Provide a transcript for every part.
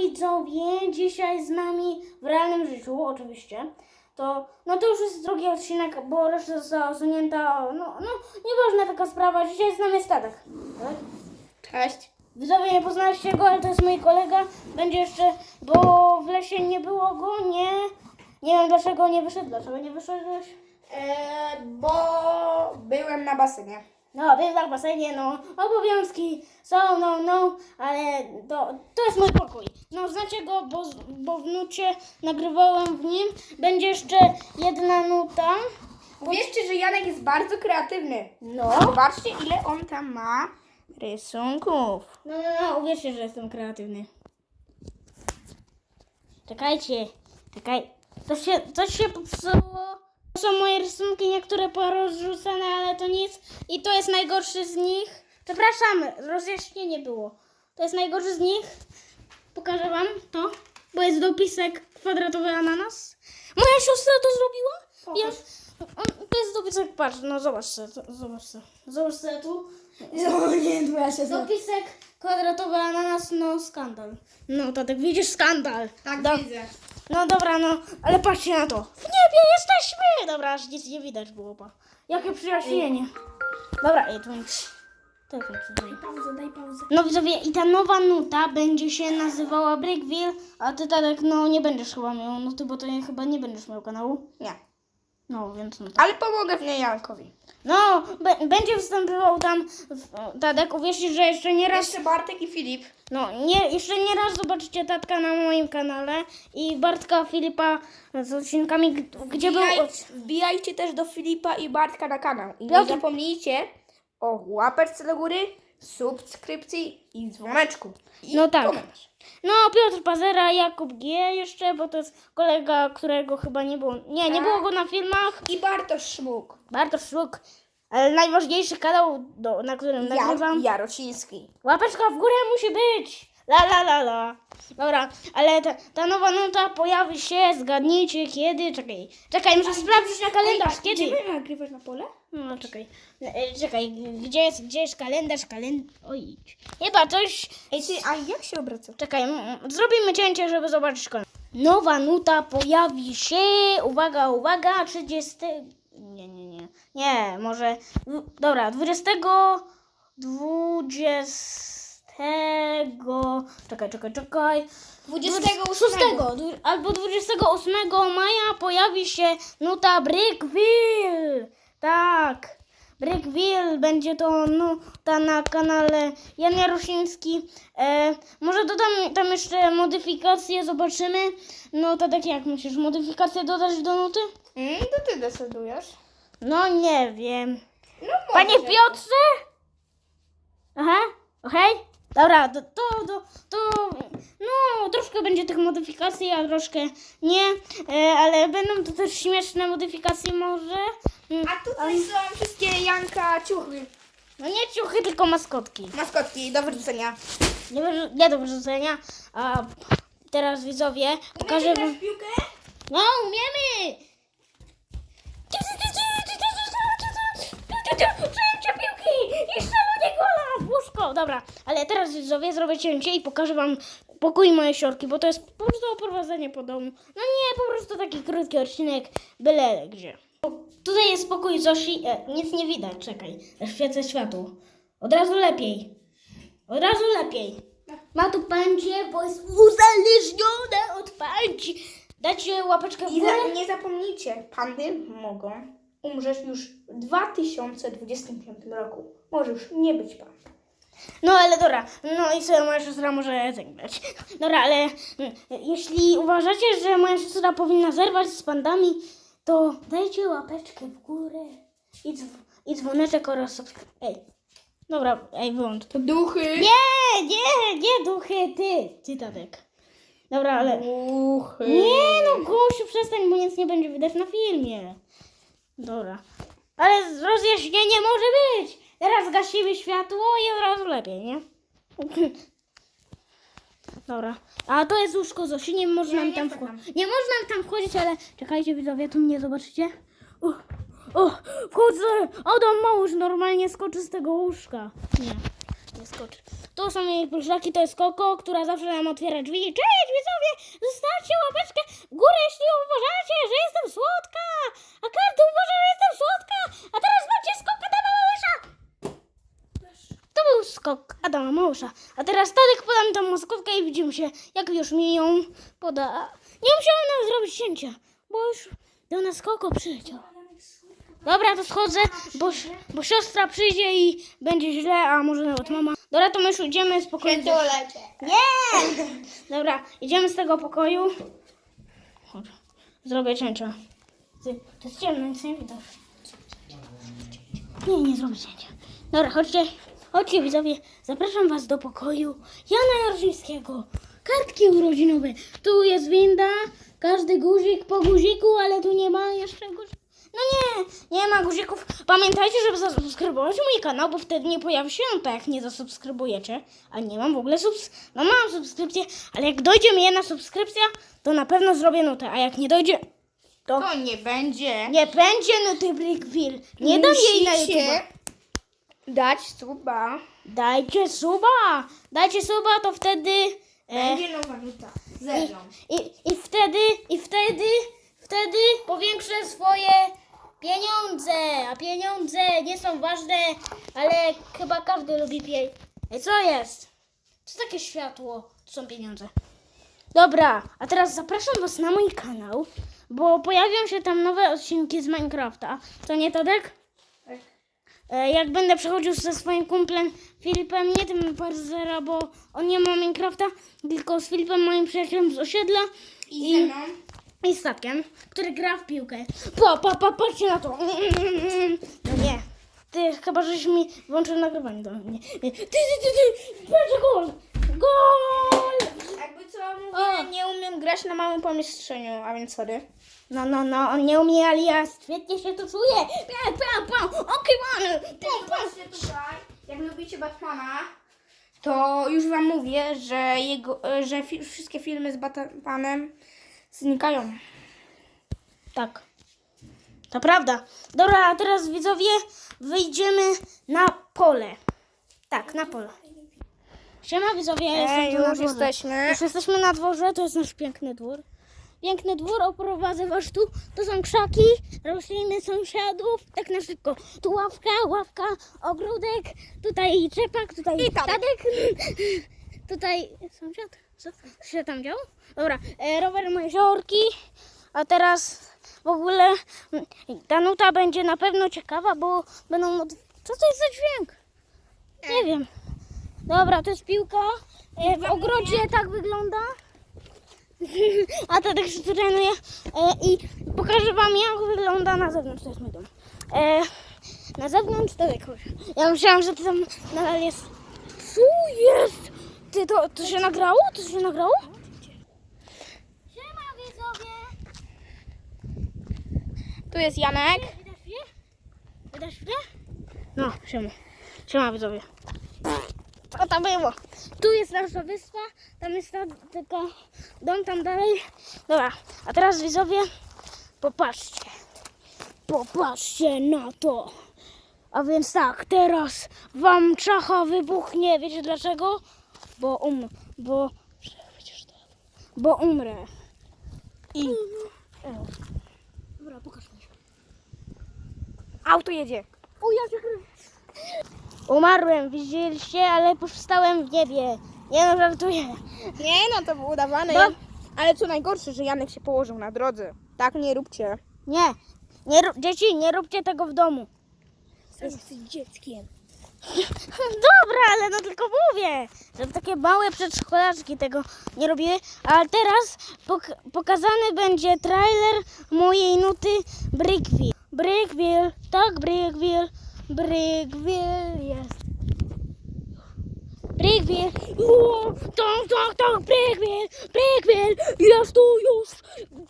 widzowie, dzisiaj z nami w realnym życiu, oczywiście, to, no to już jest drugi odcinek, bo reszta została usunięta, no, no, nieważna taka sprawa, dzisiaj z nami jest Tadek, tak? Cześć. Widzowie, nie poznaliście go, ale to jest mój kolega, będzie jeszcze, bo w lesie nie było go, nie, nie wiem dlaczego nie wyszedł, dlaczego nie wyszedłeś? E, bo byłem na basenie. No, wiem tak w basenie, no, obowiązki są, no, no, ale to, to jest mój pokój. No, znacie go, bo, bo w nucie nagrywałem w nim. Będzie jeszcze jedna nuta. Uwierzcie, że Janek jest bardzo kreatywny. No. Zobaczcie, ile on tam ma rysunków. No, no, no, uwierzcie, że jestem kreatywny. Czekajcie, czekaj. Coś się, coś się popsuło. To są moje rysunki, niektóre porozrzucane, ale to nic. I to jest najgorszy z nich. Przepraszam, rozjaśnienie było. To jest najgorszy z nich. Pokażę wam to, bo jest dopisek kwadratowy ananas. Moja siostra to zrobiła? Ja, to jest dopisek, patrz, no zobacz se, to- zobacz se. Zobacz se tu. O nie, twoja się Dopisek kwadratowy ananas, no skandal. No Tadek, widzisz skandal. Tak Do- widzę. No dobra, no, ale patrzcie na to. W niebie jesteśmy! Dobra, aż nic nie widać było, pa. Jakie przyjaźnienie. Dobra, ej, to nic. To jest tutaj. Pauzę, daj pauzę. No widzowie, i ta nowa nuta będzie się nazywała Brickville, a ty Tadek, no nie będziesz chyba miał nuty, bo to nie, chyba nie będziesz miał kanału. Nie. No, więc no tak. Ale pomogę w niej Jankowi. No, będzie występował tam w, Tadek, uwierzcie, że jeszcze nie raz Jeszcze Bartek i Filip. No, nie, jeszcze nie raz zobaczycie tatka na moim kanale i Bartka Filipa z odcinkami, g- gdzie był. Wbijaj, Od... wbijajcie też do Filipa i Bartka na kanał. I nie Piotr- zapomnijcie o łapeczce do góry, subskrypcji i dzwoneczku. I No tak. komentarz. No, Piotr Pazera, Jakub G jeszcze, bo to jest kolega, którego chyba nie było. Nie, nie Tak. było go na filmach. I Bartosz Szmuk. Bartosz Szluk, ale najważniejszy kanał, do, na którym nagrywam. Jarociński. Łapeczka w górę musi być! La la la la. Dobra, ale ta, ta nowa nuta pojawi się, zgadnijcie kiedy. Czekaj, czekaj, muszę sprawdzić na kalendarz, kiedy. Idziemy nagrywać na pole? No, czekaj. E, Czekaj, gdzie jest, gdzie jest kalendarz? Kalendarz. Oj. Chyba coś. Ej, ty, a jak się obraca? Czekaj, zrobimy cięcie, żeby zobaczyć kalendarz. Nowa nuta pojawi się. Uwaga, uwaga, 30. Nie, nie, nie. Nie, może. Dobra, 20. 20. Czekaj, czekaj, czekaj. 28. dwu- albo 28 maja pojawi się nuta Brickville. Tak. Brickville będzie to nuta na kanale Jan Jarosiński. E, może dodam tam jeszcze modyfikacje, zobaczymy. No to tak jak myślisz, modyfikacje dodać do nuty? Mm, to ty decydujesz. No nie wiem. No Panie. Piotrze? Aha, okej. Dobra, to, to, to, to, no troszkę będzie tych modyfikacji, a troszkę nie, e, ale będą to też śmieszne modyfikacje może. Mm, A tutaj są wszystkie Janka ciuchy. No nie ciuchy, tylko maskotki. Maskotki do wyrzucenia. Nie, wyrzu- nie do wyrzucenia, a teraz widzowie pokażę wam. piłkę? No, umiemy! Przejęcie piłki! Łóżko! Dobra, ale teraz widzowie zrobię cięcie i pokażę wam pokój mojej siorki, bo to jest po prostu oprowadzenie po domu. No nie, po prostu taki krótki odcinek, byle gdzie. Tutaj jest pokój Zosi, e, nic nie widać, czekaj, świecę światło. Od razu lepiej. Od razu lepiej. Ma tu pancie, bo jest uzależnione od panci. Dajcie łapeczkę w I górę. za, nie zapomnijcie, pandy mogą umrzeć już w 2025 roku. Może już nie być pan. No ale dobra, no i sobie moja siostra może zagrać. Dobra, ale mm, jeśli uważacie, że moja siostra powinna zerwać z pandami, to dajcie łapeczkę w górę i, dzw- i dzwoneczek oraz subskrypcję. Ej, dobra, ej, wyłącz. To duchy. Nie, nie, nie duchy, ty, ty Tadek. Dobra, ale... Duchy. Nie no, Gosiu, przestań, bo nic nie będzie widać na filmie. Dobra. Ale rozjaśnienie może być. Teraz gasimy światło i od razu lepiej, nie? Dobra. A to jest łóżko Zosi, nie można Nie, tam nie wchodzić. Nie można tam wchodzić, ale czekajcie widzowie, tu mnie zobaczycie. O, o, wchodzę! Adam Małusz normalnie skoczy z tego łóżka. Nie. zaskoczy. Tu są jej pluszaki, to jest Koko, która zawsze nam otwiera drzwi. Cześć widzowie, zostawcie łapeczkę w górę, jeśli uważacie, że jestem słodka. A każdy uważa, że jestem słodka. A teraz macie skok Adama Małysza. To był skok Adama Małysza. A teraz Tadek podam tą maskotkę i widzimy się, jak już mi ją poda. Nie musiałem nam zrobić cięcia, bo już do nas Koko przyleciał. Dobra, to schodzę, bo, bo siostra przyjdzie i będzie źle, a może nawet mama. Dobra, to my już idziemy z pokoju. Nie! Dobra, idziemy z tego pokoju. Chodź, zrobię cięcia. To jest ciemno, nic nie widać. Nie, nie zrobię cięcia. Dobra, chodźcie, chodźcie widzowie, zapraszam was do pokoju Jana Jarzyńskiego. Kartki urodzinowe. Tu jest winda, każdy guzik po guziku, ale tu nie ma jeszcze guzików. No nie, nie ma guzików. Pamiętajcie, żeby zasubskrybować mój kanał, bo wtedy nie pojawi się on tak, jak nie zasubskrybujecie. A nie mam w ogóle subs... No mam subskrypcję, ale jak dojdzie mi jedna subskrypcja, to na pewno zrobię nutę, a jak nie dojdzie, to To nie będzie. nie będzie nuty Brickville. Nie dam jej na YouTube. Dać suba. Dajcie suba! Dajcie suba, to wtedy... E, Będzie nowa nuta. Zero. i, I wtedy, i wtedy, wtedy powiększę swoje pieniądze. A pieniądze nie są ważne, ale chyba każdy lubi pieniądze. Co jest? Co takie światło? To są pieniądze. Dobra, a teraz zapraszam Was na mój kanał, bo pojawią się tam nowe odcinki z Minecrafta. To nie Tadek? E, Jak będę przechodził ze swoim kumplem Filipem, nie tym Parzera, bo on nie ma Minecrafta, tylko z Filipem, moim przyjacielem z osiedla I mną. i statkiem, który gra w piłkę. Pa, pa, pa, patrzcie na to. No nie. Ty, chyba żeś mi włączył nagrywanie do mnie. Ty, ty, ty, ty, patrz, gol! Gol! Jakby co O. mówię, nie umiem grać na małym pomieszczeniu, a więc sorry. No, no, no, on nie umie, ale ja świetnie się tu czuję. Pa, pa, pa, okej, pum, pum. Zobaczcie tutaj, jak lubicie Batmana, to już wam mówię, że, jego, e, że fi- wszystkie filmy z Batmanem znikają. Tak. To prawda. Dobra, a teraz widzowie wyjdziemy na pole. Tak, na pole. Siema widzowie, ja jestem Ej, tu na już dworze. jesteśmy. Już jesteśmy na dworze, to jest nasz piękny dwór. Piękny dwór, oprowadzę was tu. To są krzaki, rośliny sąsiadów, tak na szybko. Tu ławka, ławka, ogródek, tutaj czepak, tutaj I Tadek. Tutaj sąsiad. Co Co się tam działo? Dobra, e, rower moje ziorki. A teraz w ogóle mm, ta nuta będzie na pewno ciekawa, bo będą... Od... Co to jest za dźwięk? Nie wiem. Dobra, to jest piłka. E, w ogrodzie tak wygląda. A to tak się trenuje. I pokażę wam jak wygląda na zewnątrz. To jest mój dom. E, na zewnątrz to tak. Ja myślałam, że ty tam nadal jest. Co jest? Ty to, to się nagrało? To się nagrało? Siema widzowie. Tu jest Janek. Wydasz mnie? Wydasz mnie? No, siema. Siema widzowie. Co to było? Tu jest nasza wyspa, tam jest ta, taka dom tam dalej. Dobra, a teraz widzowie, popatrzcie. Popatrzcie na to. A więc tak, teraz wam czacha wybuchnie. Wiecie dlaczego? Bo um, bo... Bo umrę. I... O. Dobra, pokaż mi. Auto jedzie. O, ja się. Umarłem, widzieliście, ale powstałem w niebie. Nie no, żartuję. Nie no, to było udawane. No. Ale co najgorsze, że Janek się położył na drodze. Tak nie róbcie. Nie, nie rób, dzieci, nie róbcie tego w domu. Jesteś dzieckiem. Dobra, ale no tylko mówię, żeby takie małe przedszkolaczki tego nie robiły. A teraz pok- pokazany będzie trailer mojej nuty Brickville. Brickville, tak, Brickville, Brickville jest. Brickville, o, tak, tak, tak, Brickville, Brickville, jest tu już,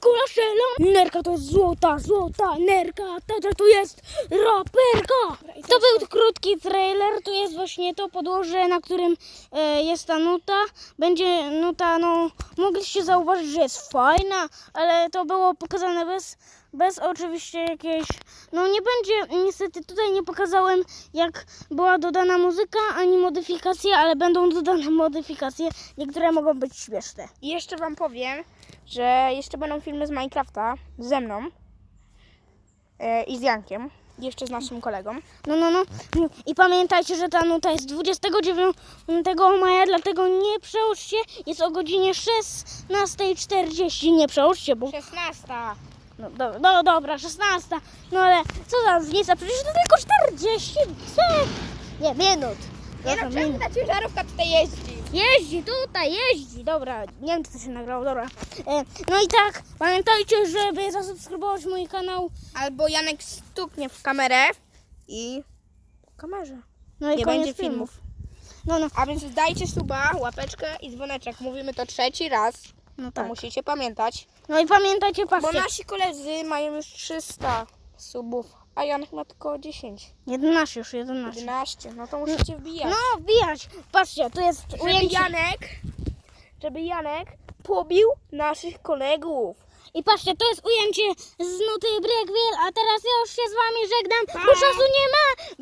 kula strzela. Nerka to jest złota, złota, nerka, tata to jest raperka. To był krótki trailer, tu jest właśnie to podłoże, na którym e, jest ta nuta. Będzie nuta, no mogliście zauważyć, że jest fajna, ale to było pokazane bez, bez oczywiście jakiejś, no nie będzie, niestety tutaj nie pokazałem jak była dodana muzyka, ani modyfikacje, ale będą dodane modyfikacje, niektóre mogą być śmieszne. I jeszcze wam powiem, że jeszcze będą filmy z Minecrafta ze mną e, i z Jankiem, jeszcze z naszym kolegą. No, no, no. I pamiętajcie, że ta nuta jest 29 maja, dlatego nie przełóżcie. Jest o godzinie 16.40. Nie przełóżcie, bo... 16. No, do, no dobra, 16. No ale co za różnica? Przecież to tylko 40 sek. Nie, minut. Nie no, czemu ta ciężarówka tutaj jeździ? Jeździ tutaj, jeździ. Dobra, nie wiem, czy to się nagrało, dobra. E, no i tak, pamiętajcie, żeby zasubskrybować mój kanał. Albo Janek stuknie w kamerę i w kamerze. No i Nie koniec będzie filmu. filmów. No, no, A więc dajcie suba, łapeczkę i dzwoneczek. Mówimy to trzeci raz. no To tak. musicie pamiętać. No i pamiętajcie, Bo patrzcie. nasi koledzy mają już 300 subów, a Janek ma tylko 10. 11 już, 11. 11. No to musicie wbijać. No, wbijać. Patrzcie, tu jest żeby ujęcie. Janek, żeby Janek pobił naszych kolegów. I patrzcie, to jest ujęcie z nuty Breakville, a teraz ja już się z wami żegnam, bo czasu nie ma.